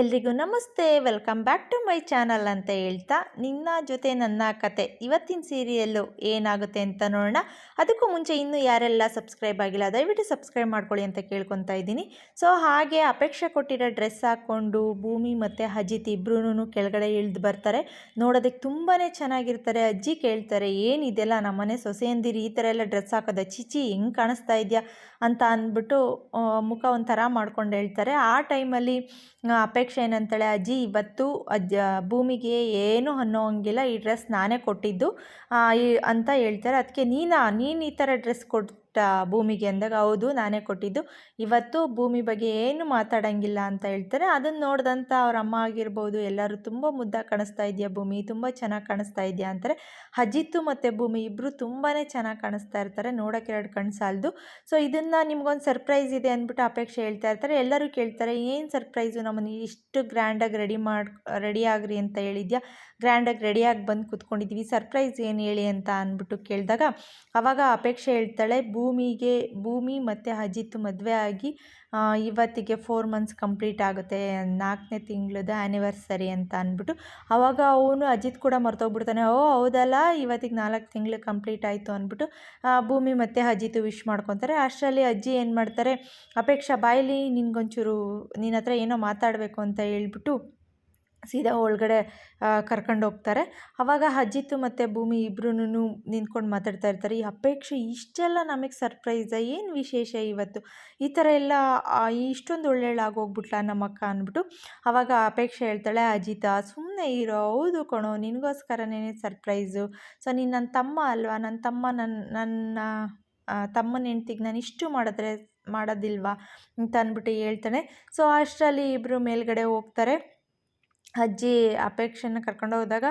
ಎಲ್ರಿಗೂ ನಮಸ್ತೆ. Welcome back to my channel ಅಂತ ಹೇಳ್ತಾ ನಿನ್ನ ಜೊತೆ ನನ್ನ ಕತೆ. ಇವತ್ತಿನ ಸೀರಿಯಲ್ಲು ಏನಾಗುತ್ತೆ ಅಂತ ನೋಡೋಣ. ಅದಕ್ಕೂ ಮುಂಚೆ ಇನ್ನೂ ಯಾರೆಲ್ಲ ಸಬ್ಸ್ಕ್ರೈಬ್ ಆಗಿಲ್ಲ, ದಯವಿಟ್ಟು ಸಬ್ಸ್ಕ್ರೈಬ್ ಮಾಡ್ಕೊಳ್ಳಿ ಅಂತ ಕೇಳ್ಕೊತಾ ಇದ್ದೀನಿ. ಸೊ, ಹಾಗೆ ಅಪೇಕ್ಷೆ ಕೊಟ್ಟಿರೋ ಡ್ರೆಸ್ ಹಾಕ್ಕೊಂಡು ಭೂಮಿ ಮತ್ತು ಅಜಿತ್ ಇಬ್ಬರೂ ಕೆಳಗಡೆ ಇಳಿದು ಬರ್ತಾರೆ. ನೋಡೋದಕ್ಕೆ ತುಂಬಾ ಚೆನ್ನಾಗಿರ್ತಾರೆ. ಅಜ್ಜಿ ಕೇಳ್ತಾರೆ ಏನಿದೆಲ್ಲ ನಮ್ಮನೆ ಸೊಸೆಯಂದಿರಿ ಈ ಥರ ಎಲ್ಲ ಡ್ರೆಸ್ ಹಾಕೋದ? ಚಿಚಿ ಹೆಂಗೆ ಕಾಣಿಸ್ತಾ ಇದೆಯಾ? ಅಂತ ಅಂದ್ಬಿಟ್ಟು ಮುಖ ಒಂಥರ ಮಾಡ್ಕೊಂಡು ಹೇಳ್ತಾರೆ. ಆ ಟೈಮಲ್ಲಿ ಅಪೇಕ್ಷೆ ಏನಂತಾಳೆ, ಅಜ್ಜಿ, ಇವತ್ತು ಅಜ್ಜ, ಭೂಮಿಗೆ ಏನು ಅನ್ನೋಂಗಿಲ್ಲ ಈ ಡ್ರೆಸ್ ನಾನೇ ಕೊಟ್ಟಿದ್ದು. ಅಂತ ಹೇಳ್ತಾರೆ. ಅದಕ್ಕೆ ನೀನಾ, ನೀನು ಈ ಥರ ಡ್ರೆಸ್ ಕೊಟ್ಟ ಭೂಮಿಗೆ ಅಂದಾಗ, ಹೌದು, ನಾನೇ ಕೊಟ್ಟಿದ್ದು. ಇವತ್ತು ಭೂಮಿ ಬಗ್ಗೆ ಏನು ಮಾತಾಡಂಗಿಲ್ಲ ಅಂತ ಹೇಳ್ತಾರೆ. ಅದನ್ನು ನೋಡಿದಂಥ ಅವ್ರ ಅಮ್ಮ ಆಗಿರ್ಬೋದು, ಎಲ್ಲರೂ ತುಂಬ ಮುದ್ದ ಕಾಣಿಸ್ತಾ ಇದೆಯಾ ಭೂಮಿ, ತುಂಬ ಚೆನ್ನಾಗಿ ಕಾಣಿಸ್ತಾ ಇದೆಯಾ ಅಂತಾರೆ. ಅಜಿತ್ತು ಮತ್ತು ಭೂಮಿ ಇಬ್ಬರು ತುಂಬಾ ಚೆನ್ನಾಗಿ ಕಾಣಿಸ್ತಾ ಇರ್ತಾರೆ, ನೋಡೋಕೆ ಎರಡು ಕಣ್ಣು ಸಾಲದು. ಸೊ ಇದನ್ನು ನಿಮ್ಗೊಂದು ಸರ್ಪ್ರೈಸ್ ಇದೆ ಅಂದ್ಬಿಟ್ಟು ಅಪೇಕ್ಷೆ ಹೇಳ್ತಾ ಇರ್ತಾರೆ. ಎಲ್ಲರೂ ಕೇಳ್ತಾರೆ, ಏನು ಸರ್ಪ್ರೈಸು? ನಮ್ಮನ್ನು ಇಷ್ಟು ಗ್ರ್ಯಾಂಡಾಗಿ ರೆಡಿ ಮಾಡಿ, ರೆಡಿ ಆಗ್ರಿ ಅಂತ ಹೇಳಿದ್ಯಾ? ಗ್ರ್ಯಾಂಡಾಗಿ ರೆಡಿಯಾಗಿ ಬಂದು ಕೂತ್ಕೊಂಡಿದ್ದೀವಿ ಸರ್ಪ್ರೈಸ್ ಏನು ಹೇಳಿ ಅಂತ ಅಂದ್ಬಿಟ್ಟು ಕೇಳಿದಾಗ, ಅವಾಗ ಅಪೇಕ್ಷೆ ಹೇಳ್ತಾಳೆ ಭೂಮಿಗೆ, ಭೂಮಿ ಮತ್ತು ಅಜಿತ್ ಮದುವೆ ಆಗಿ ಇವತ್ತಿಗೆ ಫೋರ್ ಮಂತ್ಸ್ ಕಂಪ್ಲೀಟ್ ಆಗುತ್ತೆ. ನಾಲ್ಕನೇ ತಿಂಗಳದ ಆ್ಯನಿವರ್ಸರಿ ಅಂತ ಅಂದ್ಬಿಟ್ಟು ಆವಾಗ ಅವನು ಅಜಿತ್ ಕೂಡ ಮರ್ತೋಗ್ಬಿಡ್ತಾನೆ. ಓ, ಹೌದಲ್ಲ, ಇವತ್ತಿಗೆ ನಾಲ್ಕು ತಿಂಗಳು ಕಂಪ್ಲೀಟ್ ಆಯಿತು ಅಂದ್ಬಿಟ್ಟು ಭೂಮಿ ಮತ್ತು ಅಜಿತ್ ವಿಶ್ ಮಾಡ್ಕೊತಾರೆ. ಅಷ್ಟರಲ್ಲಿ ಅಜ್ಜಿ ಏನು ಮಾಡ್ತಾರೆ, ಅಪೇಕ್ಷಾ ಬಾಯಲ್ಲಿ ನಿನಗೊಂಚೂರು ನಿನ್ನ ಹತ್ರ ಏನೋ ಮಾತಾಡಬೇಕು ಅಂತ ಹೇಳ್ಬಿಟ್ಟು ಸೀದಾ ಒಳಗಡೆ ಕರ್ಕೊಂಡು ಹೋಗ್ತಾರೆ. ಆವಾಗ ಅಜಿತ್ ಮತ್ತು ಭೂಮಿ ಇಬ್ರೂನು ನಿಂತ್ಕೊಂಡು ಮಾತಾಡ್ತಾ ಇರ್ತಾರೆ. ಈ ಅಪೇಕ್ಷೆ ಇಷ್ಟೆಲ್ಲ ನಮಗೆ ಸರ್ಪ್ರೈಸ ಏನು ವಿಶೇಷ ಇವತ್ತು? ಈ ಥರ ಎಲ್ಲ ಇಷ್ಟೊಂದು ಒಳ್ಳೆಯಳಾಗೋಗ್ಬಿಟ್ಲ ನಮ್ಮಕ್ಕ ಅಂದ್ಬಿಟ್ಟು ಅವಾಗ ಅಪೇಕ್ಷೆ ಹೇಳ್ತಾಳೆ, ಅಜಿತ ಸುಮ್ಮನೆ ಇರೋ, ಹೌದು ಕಣೋ, ನಿನಗೋಸ್ಕರನೇ ಸರ್ಪ್ರೈಸು ಸೊ ನೀನು ನನ್ನ ತಮ್ಮ ಅಲ್ವಾ? ನನ್ನ ತಮ್ಮ ನನ್ನ ನನ್ನ ತಮ್ಮನ ಹೆಂಡ್ತಿಗೆ ನಾನು ಇಷ್ಟು ಮಾಡಿದ್ರೆ, ಮಾಡೋದಿಲ್ವಾ? ಅಂತ ಅಂದ್ಬಿಟ್ಟು ಹೇಳ್ತಾನೆ. ಸೊ ಅಷ್ಟರಲ್ಲಿ ಇಬ್ಬರು ಮೇಲ್ಗಡೆ ಹೋಗ್ತಾರೆ. ಅಜ್ಜಿ ಅಪೇಕ್ಷೆನ ಕರ್ಕೊಂಡು ಹೋದಾಗ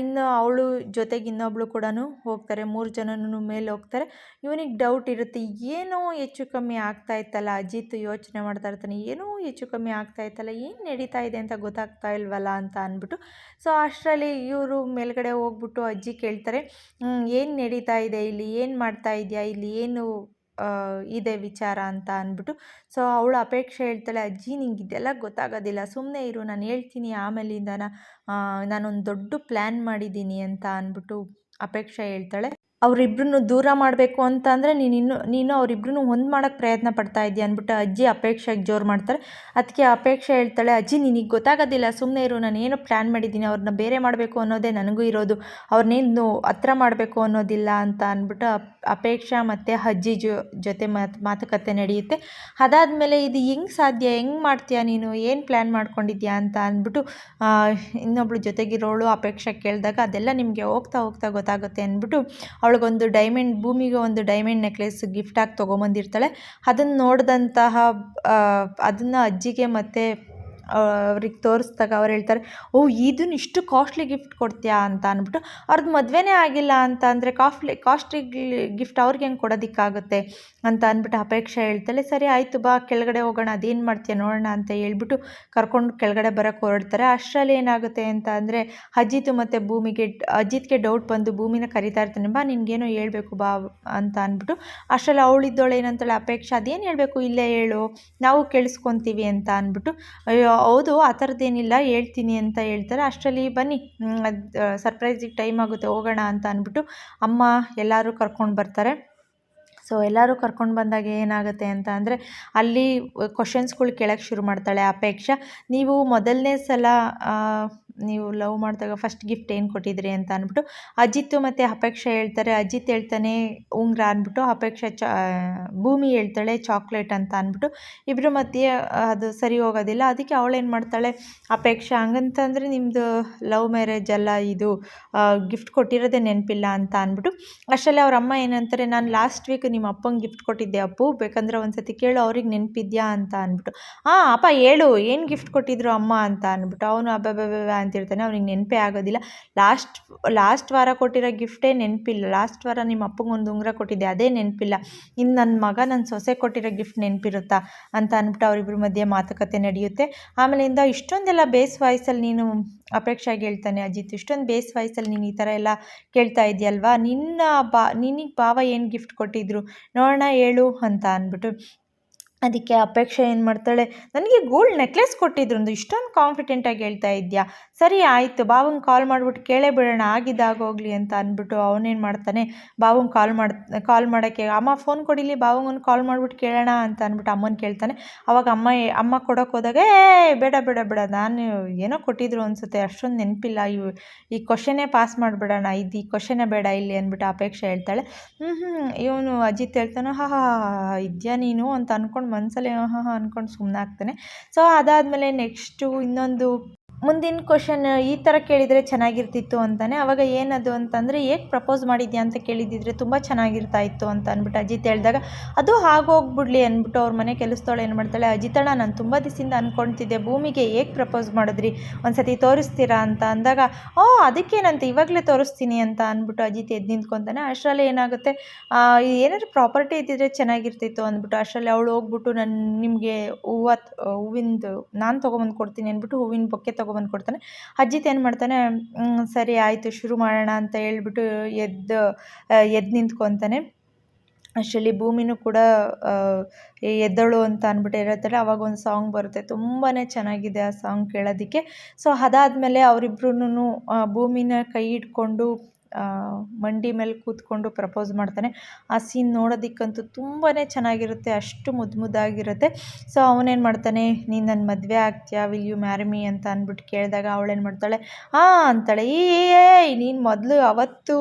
ಇನ್ನು ಅವಳು ಜೊತೆಗೆ ಇನ್ನೊಬ್ಳು ಕೂಡ ಹೋಗ್ತಾರೆ. ಮೂರು ಜನನೂ ಮೇಲೆ ಹೋಗ್ತಾರೆ. ಇವನಿಗೆ ಡೌಟ್ ಇರುತ್ತೆ. ಏನೋ ಹೆಚ್ಚು ಕಮ್ಮಿ ಆಗ್ತಾ ಇತ್ತಲ್ಲ, ಅಜಿತ್ ಯೋಚನೆ ಮಾಡ್ತಾ ಇರ್ತಾನೆ. ಏನೋ ಹೆಚ್ಚು ಕಮ್ಮಿ ಆಗ್ತಾ ಇತ್ತಲ್ಲ, ಏನು ನಡೀತಾ ಇದೆ ಅಂತ ಗೊತ್ತಾಗ್ತಾ ಇಲ್ವಲ್ಲ ಅಂತ ಅಂದ್ಬಿಟ್ಟು. ಸೊ ಅಷ್ಟರಲ್ಲಿ ಇವರು ಮೇಲ್ಗಡೆ ಹೋಗ್ಬಿಟ್ಟು ಅಜ್ಜಿ ಕೇಳ್ತಾರೆ ಏನು ನಡೀತಾ ಇದೆ ಇಲ್ಲಿ? ಏನು ಮಾಡ್ತಾ ಇದೆಯಾ ಇಲ್ಲಿ? ಏನು ಇದೆ ವಿಚಾರ ಅಂತ ಅಂದ್ಬಿಟ್ಟು. ಸೊ ಅವಳು ಅಪೇಕ್ಷೆ ಹೇಳ್ತಾಳೆ, ಅಜ್ಜಿ ನಿಂಗೆ ಇದೆಲ್ಲ ಗೊತ್ತಾಗೋದಿಲ್ಲ. ಸುಮ್ಮನೆ ಇರು, ನಾನು ಹೇಳ್ತೀನಿ. ಆಮೇಲಿಂದ ನಾನೊಂದು ದೊಡ್ಡ ಪ್ಲ್ಯಾನ್ ಮಾಡಿದ್ದೀನಿ ಅಂತ ಅಂದ್ಬಿಟ್ಟು ಅಪೇಕ್ಷೆ ಹೇಳ್ತಾಳೆ. ಅವರಿಬ್ರನ್ನು ದೂರ ಮಾಡಬೇಕು ಅಂತ ಅಂದರೆ ನೀನು ಇನ್ನು, ನೀನು ಅವರಿಬ್ರನ್ನು ಒಂದು ಮಾಡೋಕ್ಕೆ ಪ್ರಯತ್ನ ಪಡ್ತಾ ಇದ್ದೀಯ ಅಂದ್ಬಿಟ್ಟು ಅಜ್ಜಿ ಅಪೇಕ್ಷೆಗೆ ಜೋರು ಮಾಡ್ತಾರೆ. ಅದಕ್ಕೆ ಅಪೇಕ್ಷೆ ಹೇಳ್ತಾಳೆ, ಅಜ್ಜಿ, ನಿನಗೆ ಗೊತ್ತಾಗೋದಿಲ್ಲ ಸುಮ್ಮನೆ ಇರು, ನಾನು ಏನು ಪ್ಲ್ಯಾನ್ ಮಾಡಿದ್ದೀನಿ ಅವ್ರನ್ನ ಬೇರೆ ಮಾಡಬೇಕು ಅನ್ನೋದೇ ನನಗೂ ಇರೋದು. ಅವ್ರನ್ನೇನು ಹತ್ರ ಮಾಡಬೇಕು ಅನ್ನೋದಿಲ್ಲ ಅಂತ ಅಂದ್ಬಿಟ್ಟು ಅಪೇಕ್ಷೆ ಮತ್ತು ಅಜ್ಜಿ ಜೊತೆ ಮಾತು, ಮಾತುಕತೆ ನಡೆಯುತ್ತೆ. ಅದಾದಮೇಲೆ ಇದು ಹೆಂಗೆ ಸಾಧ್ಯ, ಹೆಂಗೆ ಮಾಡ್ತೀಯಾ ನೀನು, ಏನು ಪ್ಲ್ಯಾನ್ ಮಾಡ್ಕೊಂಡಿದ್ಯಾ ಅಂತ ಅಂದ್ಬಿಟ್ಟು ಇನ್ನೊಬ್ಳು ಜೊತೆಗಿರೋಳು ಅಪೇಕ್ಷೆ ಕೇಳಿದಾಗ ಅದೆಲ್ಲ ನಿಮಗೆ ಹೋಗ್ತಾ ಹೋಗ್ತಾ ಗೊತ್ತಾಗುತ್ತೆ ಅಂದ್ಬಿಟ್ಟು ಅವಳಿಗೊಂದು ಡೈಮಂಡ್ ಭೂಮಿಗೆ ಒಂದು ಡೈಮಂಡ್ ನೆಕ್ಲೆಸ್ ಗಿಫ್ಟಾಗಿ ತೊಗೊಂಬಂದಿರ್ತಾಳೆ. ಅದನ್ನು ನೋಡಿದಂತಹ ಅದನ್ನು ಅಜ್ಜಿಗೆ ಮತ್ತು ಅವ್ರಿಗೆ ತೋರಿಸ್ದಾಗ ಅವ್ರು ಹೇಳ್ತಾರೆ, ಓ ಇದನ್ನ ಇಷ್ಟು ಕಾಸ್ಟ್ಲಿ ಗಿಫ್ಟ್ ಕೊಡ್ತೀಯಾ ಅಂತ ಅಂದ್ಬಿಟ್ಟು ಅವ್ರದ್ದು ಮದುವೆನೇ ಆಗಿಲ್ಲ ಅಂತ ಅಂದರೆ ಕಾಸ್ಟ್ಲಿ ಕಾಸ್ಟ್ಲಿ ಗಿಫ್ಟ್ ಅವ್ರಿಗೆ ಹೆಂಗೆ ಕೊಡೋದಕ್ಕಾಗುತ್ತೆ ಅಂತ ಅಂದ್ಬಿಟ್ಟು ಅಪೇಕ್ಷೆ ಹೇಳ್ತಾಳೆ ಸರಿ ಆಯಿತು ಬಾ, ಕೆಳಗಡೆ ಹೋಗೋಣ, ಅದೇನು ಮಾಡ್ತೀಯ ನೋಡೋಣ ಅಂತ ಹೇಳ್ಬಿಟ್ಟು ಕರ್ಕೊಂಡು ಕೆಳಗಡೆ ಬರೋಕ್ಕೆ ಹೊರಡ್ತಾರೆ. ಅಷ್ಟರಲ್ಲಿ ಏನಾಗುತ್ತೆ ಅಂತ ಅಂದರೆ ಅಜಿತ್ ಮತ್ತು ಭೂಮಿಗೆ, ಅಜಿತ್ಗೆ ಡೌಟ್ ಬಂದು ಭೂಮಿನ ಕರಿತಾ ಇರ್ತಾನೆ, ಬಾ, ನಿನಗೇನೋ ಹೇಳಬೇಕು ಬಾ ಅಂತ ಅಂದ್ಬಿಟ್ಟು ಅಷ್ಟರಲ್ಲಿ ಅವಳಿದ್ದೋಳು ಏನಂತಾಳೆ ಅಪೇಕ್ಷೆ, ಅದೇನು ಹೇಳಬೇಕು ಇಲ್ಲೇ ಹೇಳು, ನಾವು ಕೇಳಿಸ್ಕೊತೀವಿ ಅಂತ ಅಂದ್ಬಿಟ್ಟು, ಅಯ್ಯೋ ಹೌದು, ಆ ಥರದ್ದೇನಿಲ್ಲ ಹೇಳ್ತೀನಿ ಅಂತ ಹೇಳ್ತಾರೆ. ಅಷ್ಟರಲ್ಲಿ ಬನ್ನಿ ಸರ್ಪ್ರೈಸಿಗೆ ಟೈಮ್ ಆಗುತ್ತೆ, ಹೋಗೋಣ ಅಂತ ಅಂದ್ಬಿಟ್ಟು ಅಮ್ಮ ಎಲ್ಲರೂ ಕರ್ಕೊಂಡು ಬರ್ತಾರೆ. ಸೊ ಎಲ್ಲರೂ ಕರ್ಕೊಂಡು ಬಂದಾಗ ಏನಾಗುತ್ತೆ ಅಂತ ಅಂದರೆ, ಅಲ್ಲಿ ಕ್ವಶನ್ಸ್ಗಳು ಕೇಳೋಕ್ಕೆ ಶುರು ಮಾಡ್ತಾಳೆ ಅಪೇಕ್ಷಾ. ನೀವು ಮೊದಲನೇ ಸಲ ನೀವು ಲವ್ ಮಾಡಿದಾಗ ಫಸ್ಟ್ ಗಿಫ್ಟ್ ಏನು ಕೊಟ್ಟಿದ್ರಿ ಅಂತ ಅಂದ್ಬಿಟ್ಟು ಅಜಿತ್ ಮತ್ತು ಅಪೇಕ್ಷೆ ಹೇಳ್ತಾರೆ. ಅಜಿತ್ ಹೇಳ್ತಾನೆ, ಉಂಗ್ರ ಅಂದ್ಬಿಟ್ಟು ಅಪೇಕ್ಷೆ ಚ ಭೂಮಿ ಹೇಳ್ತಾಳೆ ಚಾಕ್ಲೇಟ್ ಅಂತ ಅಂದ್ಬಿಟ್ಟು. ಇಬ್ಬರು ಮಧ್ಯೆ ಅದು ಸರಿ ಹೋಗೋದಿಲ್ಲ. ಅದಕ್ಕೆ ಅವಳೇನು ಮಾಡ್ತಾಳೆ, ಅಪೇಕ್ಷೆ ಹಂಗಂತಂದರೆ ನಿಮ್ಮದು ಲವ್ ಮ್ಯಾರೇಜ್ ಅಲ್ಲ ಇದು ಗಿಫ್ಟ್ ಕೊಟ್ಟಿರೋದೇ ನೆನಪಿಲ್ಲ ಅಂತ ಅಂದ್ಬಿಟ್ಟು. ಅಷ್ಟರಲ್ಲಿ ಅವ್ರ ಅಮ್ಮ ಏನಂತಾರೆ, ನಾನು ಲಾಸ್ಟ್ ವೀಕ್ ನಿಮ್ಮ ಅಪ್ಪಂಗೆ ಗಿಫ್ಟ್ ಕೊಟ್ಟಿದ್ದೆ ಅಪ್ಪು, ಬೇಕಂದ್ರೆ ಒಂದು ಸತಿ ಕೇಳು, ಅವ್ರಿಗೆ ನೆನಪಿದ್ಯಾ ಅಂತ ಅಂದ್ಬಿಟ್ಟು. ಹಾಂ ಅಪ್ಪ ಹೇಳು, ಏನು ಗಿಫ್ಟ್ ಕೊಟ್ಟಿದ್ರು ಅಮ್ಮ? ಅಂತ ಅಂದ್ಬಿಟ್ಟು. ಅವನು ಅಬ್ಬಬ್ಬಬ್ಬ ಅಂತಿರ್ತಾನೆ, ಅವ್ನಿಗೆ ನೆನಪೇ ಆಗೋದಿಲ್ಲ. ಲಾಸ್ಟ್ ಲಾಸ್ಟ್ ವಾರ ಕೊಟ್ಟಿರೋ ಗಿಫ್ಟೇ ನೆನಪಿಲ್ಲ. ಲಾಸ್ಟ್ ವಾರ ನಿಮ್ಮ ಅಪ್ಪಂಗೆ ಒಂದು ಉಂಗುರ ಕೊಟ್ಟಿದ್ದೆ, ಅದೇ ನೆನಪಿಲ್ಲ. ಇನ್ನು ನನ್ನ ಮಗ ನನ್ನ ಸೊಸೆ ಕೊಟ್ಟಿರೋ ಗಿಫ್ಟ್ ನೆನಪಿರುತ್ತಾ ಅಂತ ಅಂದ್ಬಿಟ್ಟು ಅವರಿಬ್ಬರ ಮಧ್ಯೆ ಮಾತುಕತೆ ನಡೆಯುತ್ತೆ. ಆಮೇಲಿಂದ ಇಷ್ಟೊಂದೆಲ್ಲ ಬೇಸ್ ವಾಯ್ಸಲ್ಲಿ ನೀನು ಅಪೇಕ್ಷೆಯಾಗಿ ಹೇಳ್ತಾನೆ, ಅಜಿತ್, ಇಷ್ಟೊಂದು ಬೇಸ್ ವಾಯ್ಸಲ್ಲಿ ನೀನು ಈ ಥರ ಎಲ್ಲ ಕೇಳ್ತಾ ಇದೆಯಲ್ವಾ ನಿನ್ನ ಬಾ, ನಿನಗೆ ಭಾವ ಏನು ಗಿಫ್ಟ್ ಕೊಟ್ಟಿದ್ರು? ನೋಡೋಣ, ಹೇಳು ಅಂತ ಅಂದ್ಬಿಟ್ಟು ಅದಕ್ಕೆ ಅಪೇಕ್ಷೆ ಏನು ಮಾಡ್ತಾಳೆ? ನನಗೆ ಗೋಲ್ಡ್ ನೆಕ್ಲೆಸ್ ಕೊಟ್ಟಿದ್ರು. ಇಷ್ಟೊಂದು ಕಾನ್ಫಿಡೆಂಟಾಗಿ ಹೇಳ್ತಾ ಇದೆಯಾ? ಸರಿ, ಆಯಿತು. ಬಾವಂಗೆ ಕಾಲ್ ಮಾಡಿಬಿಟ್ಟು ಕೇಳೇ ಬಿಡೋಣ. ಆಗಿದ್ದಾಗೋಗ್ಲಿ ಅಂತ ಅಂದ್ಬಿಟ್ಟು ಅವನೇನು ಮಾಡ್ತಾನೆ? ಬಾವಂಗೆ ಕಾಲ್ ಮಾಡಿ ಕಾಲ್ ಮಾಡೋಕ್ಕೆ, ಅಮ್ಮ ಫೋನ್ ಕೊಡಿಲಿ. ಬಾವಂಗೊಂದು ಕಾಲ್ ಮಾಡಿಬಿಟ್ಟು ಕೇಳೋಣ. ಅಂತ ಅಂದ್ಬಿಟ್ಟು ಅಮ್ಮನ ಕೇಳ್ತಾನೆ. ಅವಾಗ ಅಮ್ಮ ಅಮ್ಮ ಕೊಡೋಕೆ ಹೋದಾಗ ಬೇಡ ಬೇಡ ಬೇಡ. ನಾನು ಏನೋ ಕೊಟ್ಟಿದ್ರು ಅನಿಸುತ್ತೆ. ಅಷ್ಟೊಂದು ನೆನಪಿಲ್ಲ. ಇವು ಈ ಕ್ವಶನೇ ಪಾಸ್ ಮಾಡಿಬಿಡೋಣ. ಇದು ಈ ಕ್ವಶನೇ ಬೇಡ ಇಲ್ಲಿ ಅಂದ್ಬಿಟ್ಟು ಅಪೇಕ್ಷೆ ಹೇಳ್ತಾಳೆ. ಹ್ಞೂ ಹ್ಞೂ ಇವನು ಅಜಿತ್ ಹೇಳ್ತಾನೆ, ಹಾ ಹಾ ಇದೆಯಾ ನೀನು? ಅಂತ ಅಂದ್ಕೊಂಡು ಮನಸ್ಸಲ್ಲಿ ಹಾಂ ಹಾಂ ಅಂದ್ಕೊಂಡು ಸುಮ್ಮನೆ ಆಗ್ತಾನೆ ಸೊ ಅದಾದಮೇಲೆ ನೆಕ್ಸ್ಟು ಇನ್ನೊಂದು ಮುಂದಿನ ಕ್ವಶನ್ ಈ ಥರ ಕೇಳಿದರೆ ಚೆನ್ನಾಗಿರ್ತಿತ್ತು ಅಂತಾನೆ. ಅವಾಗ ಏನದು ಅಂತಂದರೆ ಹೇಗೆ ಪ್ರಪೋಸ್ ಮಾಡಿದ್ಯಾ ಅಂತ ಕೇಳಿದ್ದಿದ್ರೆ ತುಂಬ ಚೆನ್ನಾಗಿರ್ತಾ ಇತ್ತು ಅಂತ ಅಂದ್ಬಿಟ್ಟು ಅಜಿತ್ ಹೇಳಿದಾಗ, ಅದು ಹಾಗೋಗ್ಬಿಡ್ಲಿ ಅಂದ್ಬಿಟ್ಟು ಅವ್ರ ಮನೆ ಕೆಲಸದವಳು ಏನು ಮಾಡ್ತಾಳೆ, ಅಜಿತಣ್ಣ, ನಾನು ತುಂಬ ದಿವಸದಿಂದ ಅಂದ್ಕೊಳ್ತಿದ್ದೆ ಭೂಮಿಗೆ ಹೇಗೆ ಪ್ರಪೋಸ್ ಮಾಡಿದ್ರಿ ಒಂದು ಸತಿ ತೋರಿಸ್ತೀರಾ ಅಂತ ಅಂದಾಗ, ಓ, ಅದಕ್ಕೇನಂತ, ಇವಾಗಲೇ ತೋರಿಸ್ತೀನಿ ಅಂತ ಅಂದ್ಬಿಟ್ಟು ಅಜಿತ್ ಎದ್ದು ನಿಂತ್ಕೊತಾನೆ. ಅಷ್ಟರಲ್ಲಿ ಏನಾಗುತ್ತೆ ಏನಾದ್ರು ಪ್ರಾಪರ್ಟಿ ಇದ್ದಿದ್ರೆ ಚೆನ್ನಾಗಿರ್ತಿತ್ತು ಅಂದ್ಬಿಟ್ಟು, ಅಷ್ಟರಲ್ಲಿ ಅವಳು ಹೋಗ್ಬಿಟ್ಟು, ನಾನು, ನಿಮಗೆ ಹೂವು ಹೂವಿಂದು, ನಾನು ತೊಗೊಂಬಂದು ಕೊಡ್ತೀನಿ ಅಂದ್ಬಿಟ್ಟು ಹೂವಿನ ಬೊಕ್ಕೆ ತೊಗೊಬಂದು ಕೊಡ್ತಾನೆ ಅಜ್ಜಿತ್ ಏನು ಮಾಡ್ತಾನೆ ಸರಿ ಆಯಿತು, ಶುರು ಮಾಡೋಣ ಅಂತ ಹೇಳ್ಬಿಟ್ಟು ಎದ್ದು ಎದ್ದು ನಿಂತ್ಕೊತಾನೆ. ಅಷ್ಟರಲ್ಲಿ ಭೂಮಿನೂ ಕೂಡ ಎದ್ದಳು ಅಂತ ಅಂದ್ಬಿಟ್ಟು ಇರುತ್ತಲ್ಲ ಅವಾಗ ಒಂದು ಸಾಂಗ್ ಬರುತ್ತೆ. ತುಂಬಾ ಚೆನ್ನಾಗಿದೆ ಆ ಸಾಂಗ್ ಕೇಳೋದಕ್ಕೆ. ಸೊ ಅದಾದಮೇಲೆ ಅವರಿಬ್ರು ಭೂಮಿನ ಕೈ ಹಿಡ್ಕೊಂಡು ಮಂಡಿ ಮೇಲೆ ಕೂತ್ಕೊಂಡು ಪ್ರಪೋಸ್ ಮಾಡ್ತಾನೆ. ಆ ಸೀನ್ ನೋಡೋದಕ್ಕಂತೂ ತುಂಬಾ ಚೆನ್ನಾಗಿರುತ್ತೆ, ಅಷ್ಟು ಮುದ್ದು ಮುದ್ದಾಗಿರುತ್ತೆ. ಸೊ ಅವನೇನು ಮಾಡ್ತಾನೆ, ನೀನು ನನ್ನ ಮದುವೆ ಆಗ್ತೀಯಾ? ವಿಲ್ ಯು ಮ್ಯಾರಿ ಮೀ ಅಂತ ಅಂದ್ಬಿಟ್ಟು ಕೇಳಿದಾಗ ಅವಳೇನು ಮಾಡ್ತಾಳೆ ಹಾಂ ಅಂತಾಳೆ ಏ ನೀನು ಮೊದಲು ಅವತ್ತು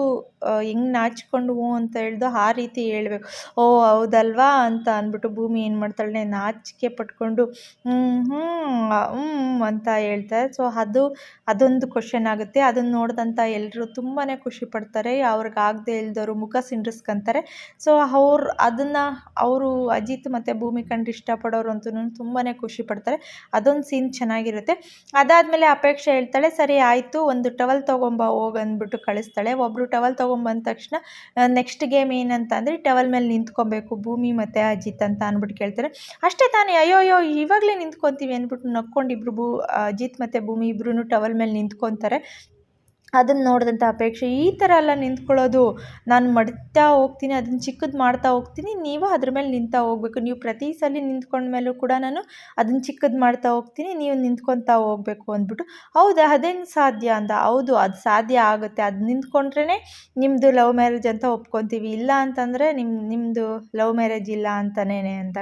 ಹೆಂಗೆ ನಾಚಿಕೊಂಡು ಹ್ಞೂ ಅಂತ ಹೇಳ್ದು ಆ ರೀತಿ ಹೇಳ್ಬೇಕು. ಓ, ಹೌದಲ್ವಾ ಅಂತ ಅಂದ್ಬಿಟ್ಟು ಭೂಮಿ ಏನು ಮಾಡ್ತಾಳೆ ನಾಚಿಕೆ ಪಟ್ಕೊಂಡು ಹ್ಞೂ ಹ್ಞೂ ಅಂತ ಹೇಳ್ತಾರೆ ಸೊ ಅದು, ಅದೊಂದು ಕ್ವಶನ್ ಆಗುತ್ತೆ. ಅದನ್ನು ನೋಡಿದಂಥ ಎಲ್ಲರೂ ತುಂಬಾ ಖುಷಿ ಪಡ್ತಾರೆ. ಅವ್ರಿಗೆ ಆಗದೆ ಇಲ್ದವರು ಮುಖ ಸಿಂಡ್ರಿಸ್ಕೊಂತಾರೆ. ಸೊ ಅವ್ರು, ಅದನ್ನು ಅವರು ಅಜಿತ್ ಮತ್ತು ಭೂಮಿ ಕಂಡು ಇಷ್ಟಪಡೋರು ಅಂತೂ ತುಂಬಾ ಖುಷಿ ಪಡ್ತಾರೆ. ಅದೊಂದು ಸೀನ್ ಚೆನ್ನಾಗಿರುತ್ತೆ. ಅದಾದಮೇಲೆ ಅಪೇಕ್ಷೆ ಹೇಳ್ತಾಳೆ, ಸರಿ, ಆಯಿತು, ಒಂದು ಟವಲ್ ತೊಗೊಂಬ, ಹೋಗ್ ಅಂದ್ಬಿಟ್ಟು ಕಳಿಸ್ತಾಳೆ. ಒಬ್ಬರು ಟವಲ್ ತೊಗೊಂಬಂದ ತಕ್ಷಣ ನೆಕ್ಸ್ಟ್ ಗೇಮ್ ಏನಂತ ಅಂದರೆ ಟವಲ್ ಮೇಲೆ ನಿಂತ್ಕೊಬೇಕು, ಭೂಮಿ ಮತ್ತು ಅಜಿತ್ ಅಂತ ಅಂದ್ಬಿಟ್ಟು ಕೇಳ್ತಾರೆ. ಅಷ್ಟೇ ತಾನೇ ಅಯ್ಯೋ ಅಯ್ಯೋ ಇವಾಗಲೇ ನಿಂತ್ಕೊತೀವಿ ಅಂದ್ಬಿಟ್ಟು ನಕ್ಕೊಂಡು ಇಬ್ರು ಭೂ, ಅಜಿತ್ ಮತ್ತು ಭೂಮಿ ಇಬ್ರು ಟವಲ್ ಮೇಲೆ ನಿಂತ್ಕೊತಾರೆ. ಅದನ್ನು ನೋಡಿದಂಥ ಅಪೇಕ್ಷೆ. ಈ ಥರ ಎಲ್ಲ ನಿಂತ್ಕೊಳ್ಳೋದು ನಾನು ಮಡ್ತಾ ಹೋಗ್ತೀನಿ, ಅದನ್ನು ಚಿಕ್ಕದು ಮಾಡ್ತಾ ಹೋಗ್ತೀನಿ, ನೀವು ಅದ್ರ ಮೇಲೆ ನಿಂತಾ ಹೋಗ್ಬೇಕು. ನೀವು ಪ್ರತಿ ಸಲ ನಿಂತ್ಕೊಂಡ ಮೇಲೂ ಕೂಡ ನಾನು ಅದನ್ನು ಚಿಕ್ಕದು ಮಾಡ್ತಾ ಹೋಗ್ತೀನಿ, ನೀವು ನಿಂತ್ಕೊತಾ ಹೋಗ್ಬೇಕು ಅಂದ್ಬಿಟ್ಟು. ಹೌದಾ? ಅದೇನು ಸಾಧ್ಯ ಅಂತ ಹೌದು, ಅದು ಸಾಧ್ಯ ಆಗುತ್ತೆ. ಅದು ನಿಂತ್ಕೊಂಡ್ರೇ ನಿಮ್ಮದು ಲವ್ ಮ್ಯಾರೇಜ್ ಅಂತ ಒಪ್ಕೊತೀವಿ. ಇಲ್ಲ ಅಂತಂದರೆ ನಿಮ್ಮ ನಿಮ್ಮದು ಲವ್ ಮ್ಯಾರೇಜ್ ಇಲ್ಲ ಅಂತಲೇ ಅಂತ.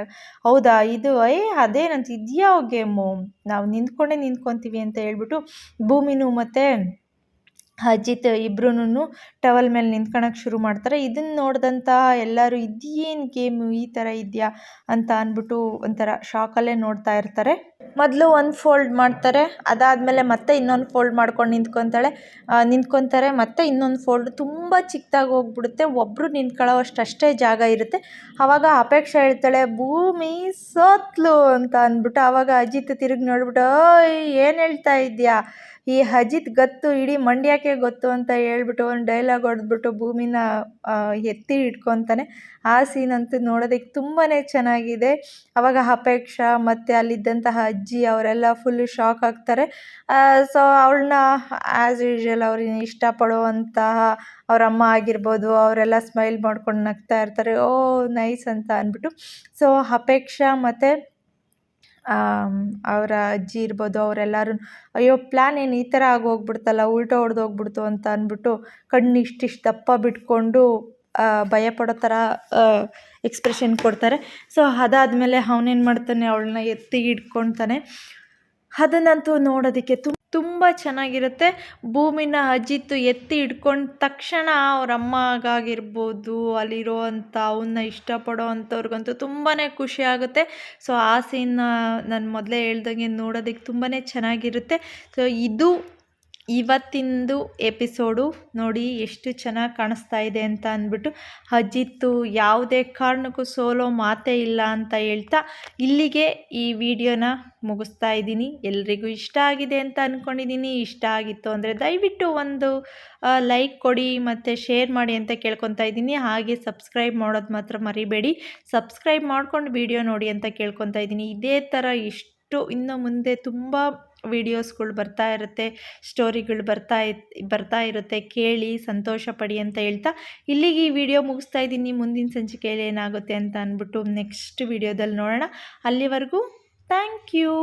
ಹೌದಾ? ಇದು, ಏ, ಅದೇನಂತ ಇದೆಯಾ ಗೇಮು ನಾವು ನಿಂತ್ಕೊಂಡೇ ನಿಂತ್ಕೊತೀವಿ ಅಂತ ಹೇಳ್ಬಿಟ್ಟು ಭೂಮಿನೂ ಮತ್ತು ಅಜಿತ್ ಇಬ್ರೂ ಟವಲ್ ಮೇಲೆ ನಿಂತ್ಕೊಳಕ್ಕೆ ಶುರು ಮಾಡ್ತಾರೆ. ಇದನ್ನು ನೋಡಿದಂತಹ ಎಲ್ಲರೂ, ಇದೇನು ಗೇಮು ಈ ಥರ ಇದೆಯಾ ಅಂತ ಅಂದ್ಬಿಟ್ಟು ಒಂಥರ ಶಾಕಲ್ಲೇ ನೋಡ್ತಾ ಇರ್ತಾರೆ. ಮೊದಲು ಒಂದು ಫೋಲ್ಡ್ ಮಾಡ್ತಾರೆ, ಅದಾದಮೇಲೆ ಮತ್ತೆ ಇನ್ನೊಂದು ಫೋಲ್ಡ್ ಮಾಡ್ಕೊಂಡು ನಿಂತ್ಕೊತಾಳೆ. ನಿಂತ್ಕೊತಾರೆ, ಮತ್ತೆ ಇನ್ನೊಂದು ಫೋಲ್ಡ್ ತುಂಬ ಚಿಕ್ಕದಾಗಿ ಹೋಗ್ಬಿಡುತ್ತೆ. ಒಬ್ಬರು ನಿಂತ್ಕೊಳ್ಳೋ ಅಷ್ಟೇ ಜಾಗ ಇರುತ್ತೆ. ಆವಾಗ ಅಪೇಕ್ಷೆ ಹೇಳ್ತಾಳೆ, ಭೂಮಿ ಸೋತ್ಲು ಅಂತ ಅಂದ್ಬಿಟ್ಟು ಆವಾಗ ಅಜಿತ್ ತಿರುಗಿ ನೋಡ್ಬಿಟ್ಟು ಏನು ಹೇಳ್ತಾ ಇದೆಯಾ? ಈ ಅಜಿತ್ ಗತ್ತು ಇಡೀ ಮಂಡ್ಯಕ್ಕೆ ಗೊತ್ತು ಅಂತ ಹೇಳ್ಬಿಟ್ಟು ಒಂದು ಡೈಲಾಗ್ ಹೊಡೆದ್ಬಿಟ್ಟು ಭೂಮಿನ ಎತ್ತಿ ಇಟ್ಕೊತಾನೆ ಆ ಸೀನ್ ಅಂತೂ ನೋಡೋದಕ್ಕೆ ತುಂಬಾ ಚೆನ್ನಾಗಿದೆ. ಅವಾಗ ಅಪೇಕ್ಷಾ ಮತ್ತು ಅಲ್ಲಿದ್ದಂತಹ ಅಜ್ಜಿ ಅವರೆಲ್ಲ ಫುಲ್ಲು ಶಾಕ್ ಆಗ್ತಾರೆ. ಸೊ ಅವಳನ್ನ ಆ್ಯಸ್ ಯೂಶ್ವಲ್ ಅವ್ರನ್ನ ಇಷ್ಟಪಡುವಂತಹ ಅವ್ರ ಅಮ್ಮ ಆಗಿರ್ಬೋದು, ಅವರೆಲ್ಲ ಸ್ಮೈಲ್ ಮಾಡ್ಕೊಂಡು ನಗ್ತಾ ಇರ್ತಾರೆ. ಓ ನೈಸ್ ಅಂತ ಅಂದ್ಬಿಟ್ಟು. ಸೊ ಅಪೇಕ್ಷಾ ಮತ್ತು ಅವರ ಅಜ್ಜಿ ಇರ್ಬೋದು, ಅವರೆಲ್ಲರೂ, ಅಯ್ಯೋ ಪ್ಲ್ಯಾನ್ ಏನು ಈ ಥರ ಆಗೋಗ್ಬಿಡ್ತಲ್ಲ ಉಲ್ಟಾ ಹೊಡೆದೋಗ್ಬಿಡ್ತು ಅಂತ ಅಂದ್ಬಿಟ್ಟು ಕಣ್ಣು ಇಷ್ಟಿಷ್ಟು ದಪ್ಪ ಬಿಟ್ಕೊಂಡು ಭಯಪಡೋ ಥರ ಎಕ್ಸ್ಪ್ರೆಷನ್ ಕೊಡ್ತಾರೆ. ಸೊ ಅದಾದಮೇಲೆ ಅವನೇನು ಮಾಡ್ತಾನೆ, ಅವಳನ್ನ ಎತ್ತಿ ಇಟ್ಕೊಳ್ತಾನೆ ಅದನ್ನಂತೂ ನೋಡೋದಕ್ಕೆ ತುಂಬ ತುಂಬ ಚೆನ್ನಾಗಿರುತ್ತೆ. ಭೂಮಿನ ಅಜ್ಜಿತ್ತು ಎತ್ತಿ ಹಿಡ್ಕೊಂಡ ತಕ್ಷಣ ಅವ್ರ ಅಮ್ಮಗಾಗಿರ್ಬೋದು, ಅಲ್ಲಿರೋ ಅಂಥ ಅವನ್ನ ಇಷ್ಟಪಡೋ ಅಂಥವ್ರಿಗಂತೂ ತುಂಬಾ ಖುಷಿ ಆಗುತ್ತೆ. ಸೊ ಆ ಸೀನ್ನ ನಾನು ಮೊದಲೇ ಹೇಳ್ದಂಗೆ ನೋಡೋದಕ್ಕೆ ತುಂಬಾ ಚೆನ್ನಾಗಿರುತ್ತೆ. ಸೊ ಇದು ಇವತ್ತಿಂದು ಎಪಿಸೋಡು ನೋಡಿ ಎಷ್ಟು ಚೆನ್ನಾಗಿ ಕಾಣಿಸ್ತಾ ಇದೆ ಅಂತ ಅಂದ್ಬಿಟ್ಟು, ಅಜಿತ್ತು, ಯಾವುದೇ ಕಾರಣಕ್ಕೂ ಸೋಲೋ ಮಾತೇ ಇಲ್ಲ ಅಂತ ಹೇಳ್ತಾ ಇಲ್ಲಿಗೆ ಈ ವಿಡಿಯೋನ ಮುಗಿಸ್ತಾ ಇದ್ದೀನಿ. ಎಲ್ರಿಗೂ ಇಷ್ಟ ಆಗಿದೆ ಅಂತ ಅಂದ್ಕೊಂಡಿದ್ದೀನಿ ಇಷ್ಟ ಆಗಿತ್ತು ಅಂದರೆ ದಯವಿಟ್ಟು ಒಂದು ಲೈಕ್ ಕೊಡಿ ಮತ್ತು ಶೇರ್ ಮಾಡಿ ಅಂತ ಕೇಳ್ಕೊತಾ ಇದ್ದೀನಿ. ಹಾಗೆ ಸಬ್ಸ್ಕ್ರೈಬ್ ಮಾಡೋದು ಮಾತ್ರ ಮರಿಬೇಡಿ. ಸಬ್ಸ್ಕ್ರೈಬ್ ಮಾಡ್ಕೊಂಡು ವಿಡಿಯೋ ನೋಡಿ ಅಂತ ಕೇಳ್ಕೊತಾ ಇದ್ದೀನಿ. ಇದೇ ಥರ ಇಷ್ಟು ಇನ್ನು ಮುಂದೆ ತುಂಬ ವೀಡಿಯೋಸ್ಗಳು ಬರ್ತಾ ಇರುತ್ತೆ, ಸ್ಟೋರಿಗಳು ಬರ್ತಾ ಬರ್ತಾ ಇರುತ್ತೆ, ಕೇಳಿ ಸಂತೋಷ ಪಡಿ ಅಂತ ಹೇಳ್ತಾ ಇಲ್ಲಿಗೆ ಈ ವಿಡಿಯೋ ಮುಗಿಸ್ತಾ ಇದ್ದೀನಿ. ಮುಂದಿನ ಸಂಚಿಕೆಯಲ್ಲಿ ಏನಾಗುತ್ತೆ ಅಂತ ಅಂದ್ಬಿಟ್ಟು ನೆಕ್ಸ್ಟ್ ವಿಡಿಯೋದಲ್ಲಿ ನೋಡೋಣ. ಅಲ್ಲಿವರೆಗೂ ಥ್ಯಾಂಕ್ ಯು